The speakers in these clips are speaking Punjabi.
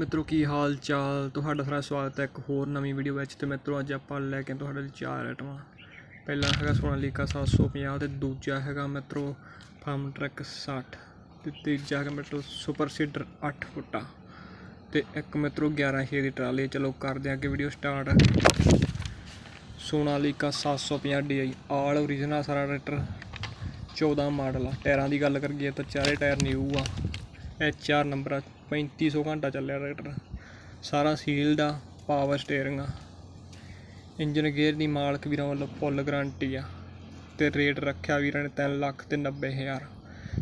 ਮਿੱਤਰੋ, ਕੀ ਹਾਲ ਚਾਲ? ਤੁਹਾਡਾ ਸਾਰਾ ਸਵਾਗਤ ਹੈ ਇੱਕ ਹੋਰ ਨਵੀਂ ਵੀਡੀਓ ਵਿੱਚ ਤੇ ਮਿੱਤਰੋ, ਅੱਜ ਆਪਾਂ ਲੈ ਕੇ ਤੁਹਾਡੇ ਲਈ ਚਾਰ ਆਈਟਮਾਂ ਪਹਿਲਾ ਹੈਗਾ ਸੋਨਾਲੀਕਾ 750 ਤੇ ਦੂਜਾ ਹੈਗਾ ਮਿੱਤਰੋ, ਫਾਰਮ ਟਰੈਕ 60 ਤੇ ਤੀਜਾ ਹੈਗਾ ਮਿੱਤਰੋ, ਸੁਪਰ ਸੀਡਰ 8 ਫੁੱਟਾ ਤੇ ਇੱਕ ਮਿੱਤਰੋ 11 ਛੇ ਦੀ ਟਰਾਲੀ ਚਲੋ ਕਰਦੇ ਹਾਂ ਅੱਗੇ video start Sonalika 750 DI all original ਸਾਰਾ ਟਰੈਕਟਰ 14 ਮਾਡਲ ਆ। ਟਾਇਰਾਂ ਦੀ ਗੱਲ ਕਰੀਏ ਤਾਂ ਚਾਰੇ ਟਾਇਰ ਨਿਊ ਆ। ਐਚ ਆਰ ਨੰਬਰ ਆ 3500 ਘੰਟਾ ਚੱਲਿਆ ਟਰੈਕਟਰ। ਸਾਰਾ ਸੀਲਡ ਆ ਪਾਵਰ ਸਟੀਅਰਿੰਗ ਆ। ਇੰਜਨ ਗੇਅਰ ਦੀ ਮਾਲਕ ਵੀਰਾਂ ਵੱਲੋਂ ਫੁੱਲ ਗਾਰੰਟੀ ਆ। ਤੇ ਰੇਟ ਰੱਖਿਆ ਵੀਰਾਂ ਨੇ 3 ਲੱਖ ਤੇ 90 ਹਜ਼ਾਰ।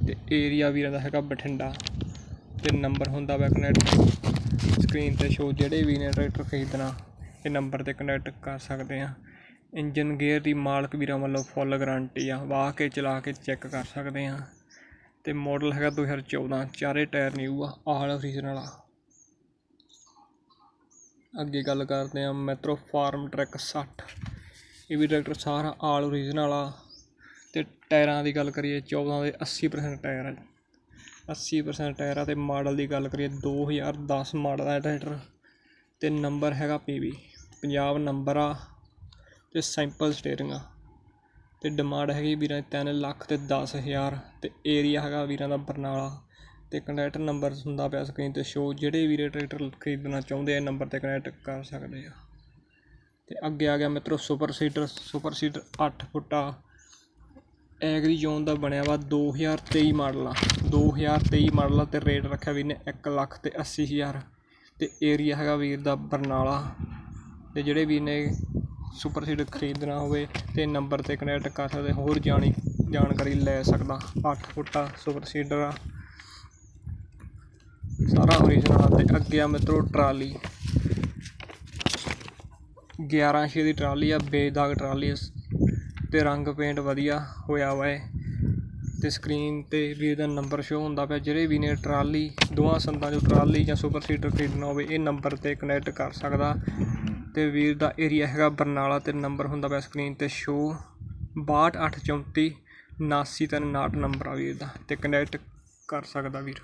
ਤੇ ਏਰੀਆ ਵੀਰਾਂ ਦਾ ਹੈਗਾ ਬਠਿੰਡਾ। ਤੇ ਨੰਬਰ ਹੁੰਦਾ ਵਾ ਕਨੈਕਟ ਸਕਰੀਨ ਤੇ ਸ਼ੋ ਜਿਹੜੇ ਵੀ ਨੇ ਟਰੈਕਟਰ ਖਰੀਦਣਾ, ਇਹ ਨੰਬਰ ਤੇ ਕਨੈਕਟ ਕਰ ਸਕਦੇ ਆ। ਇੰਜਨ ਗੇਅਰ ਦੀ ਮਾਲਕ ਵੀਰਾਂ ਵੱਲੋਂ ਫੁੱਲ ਗਾਰੰਟੀ ਆ। ਵਾਹ ਕੇ ਚਲਾ ਕੇ ਚੈੱਕ ਕਰ ਸਕਦੇ ਆ। ਤੇ ਮਾਡਲ ਹੈਗਾ 2014 ਚਾਰੇ ਟਾਇਰ ਨਿਊ ਆ ਆਲ ਓਰੀਜਨਲ ਆ ਅੱਗੇ ਗੱਲ ਕਰਦੇ ਆ ਮੈਟਰੋ ਫਾਰਮ ਟਰੈਕ 60 ਇਹ ਵੀ ਟਰੈਕਟਰ ਸਾਰਾ ਆਲ ਓਰੀਜਨਲ ਆ ਤੇ ਟਾਇਰਾਂ ਦੀ ਗੱਲ ਕਰੀਏ 14 ਦੇ 80% ਟਾਇਰ ਆ 80% ਟਾਇਰ ਆ ਤੇ ਮਾਡਲ ਦੀ ਗੱਲ ਕਰੀਏ 2010 ਮਾਡਲ ਆ ਟਰੈਕਟਰ ਤੇ ਨੰਬਰ ਹੈਗਾ ਪੀਵੀ ਪੰਜਾਬ ਨੰਬਰ ਆ ਤੇ ਸਿੰਪਲ ਸਟੀਅਰਿੰਗ ਆ। ਅਤੇ ਡਿਮਾਂਡ ਹੈਗੀ ਵੀਰਾਂ ਦੀ ਤਿੰਨ ਲੱਖ ਅਤੇ ਦਸ ਹਜ਼ਾਰ ਅਤੇ ਏਰੀਆ ਹੈਗਾ ਵੀਰਾਂ ਦਾ ਬਰਨਾਲਾ ਅਤੇ ਕੰਟੈਕਟ ਨੰਬਰ ਹੁੰਦਾ ਪਿਆ ਸਕਰੀਨ ਤੇ ਸ਼ੋ ਜਿਹੜੇ ਵੀਰੇ ਟਰੈਕਟਰ ਖਰੀਦਣਾ ਚਾਹੁੰਦੇ ਆ ਨੰਬਰ ਤੇ ਕਨੈਕਟ ਕਰ ਸਕਦੇ ਆ। ਅਤੇ ਅੱਗੇ ਆ ਗਿਆ ਮਿੱਤਰੋ ਸੁਪਰ ਸੀਡਰ ਸੁਪਰ ਸੀਡਰ 8 ਫੁੱਟਾ। ਐਗਰੀ ਜ਼ੋਨ ਦਾ ਬਣਿਆ ਵਾ 2023 ਮਾਡਲ ਆ। 2023 ਮਾਡਲ ਆ ਤੇ ਰੇਟ ਰੱਖਿਆ ਵੀਰ ਨੇ 1 ਲੱਖ ਤੇ 80000 ਤੇ ਏਰੀਆ ਹੈਗਾ ਵੀਰ ਦਾ ਬਰਨਾਲਾ। ਅਤੇ ਜਿਹੜੇ ਵੀਰ ਨੇ ਸੁਪਰ ਸੀਡਰ ਖਰੀਦਣਾ ਹੋਵੇ ਤੇ ਨੰਬਰ ਤੇ ਕਨੈਕਟ ਕਰ ਸਕਦੇ, ਹੋਰ ਜਾਣੀ ਜਾਣਕਾਰੀ ਲੈ ਸਕਦਾ। ਅੱਠ ਫੁੱਟਾ ਸੁਪਰ ਸੀਡਰ ਆ। ਸਾਰਾ ਓਰੀਜਨਲ ਤੇ ਅੱਗੇ ਆ ਮਿੱਤਰੋ ਟਰਾਲੀ। 11 ਛੇ ਦੀ ਟਰਾਲੀ ਆ, ਬੇਦਾਗ ਟਰਾਲੀ ਆ। ਤੇ ਰੰਗ ਪੇਂਟ ਵਧੀਆ ਹੋਇਆ ਵਾ ਏ ਤੇ ਸਕਰੀਨ ਤੇ ਵੀ ਇਹਦਾ ਨੰਬਰ ਸ਼ੋ ਹੁੰਦਾ ਪਿਆ। ਜਿਹੜੇ ਵੀ ਨੇ ਟਰਾਲੀ ਦੋਵਾਂ ਸੰਦਾਂ ਚੋਂ ਟਰਾਲੀ ਜਾਂ ਸੁਪਰ ਸੀਡਰ ਖਰੀਦਣਾ ਹੋਵੇ, ਇਹ ਨੰਬਰ ਤੇ ਕਨੈਕਟ ਕਰ ਸਕਦਾ। ਅਤੇ ਵੀਰ ਦਾ ਏਰੀਆ ਹੈਗਾ ਬਰਨਾਲਾ ਅਤੇ ਨੰਬਰ ਹੁੰਦਾ ਪਿਆ ਸਕਰੀਨ ਤੇ ਸ਼ੋ 6234 79 ਨੰਬਰ ਆ ਵੀਰ ਦਾ ਅਤੇ ਕਨੈਕਟ ਕਰ ਸਕਦਾ ਵੀਰ।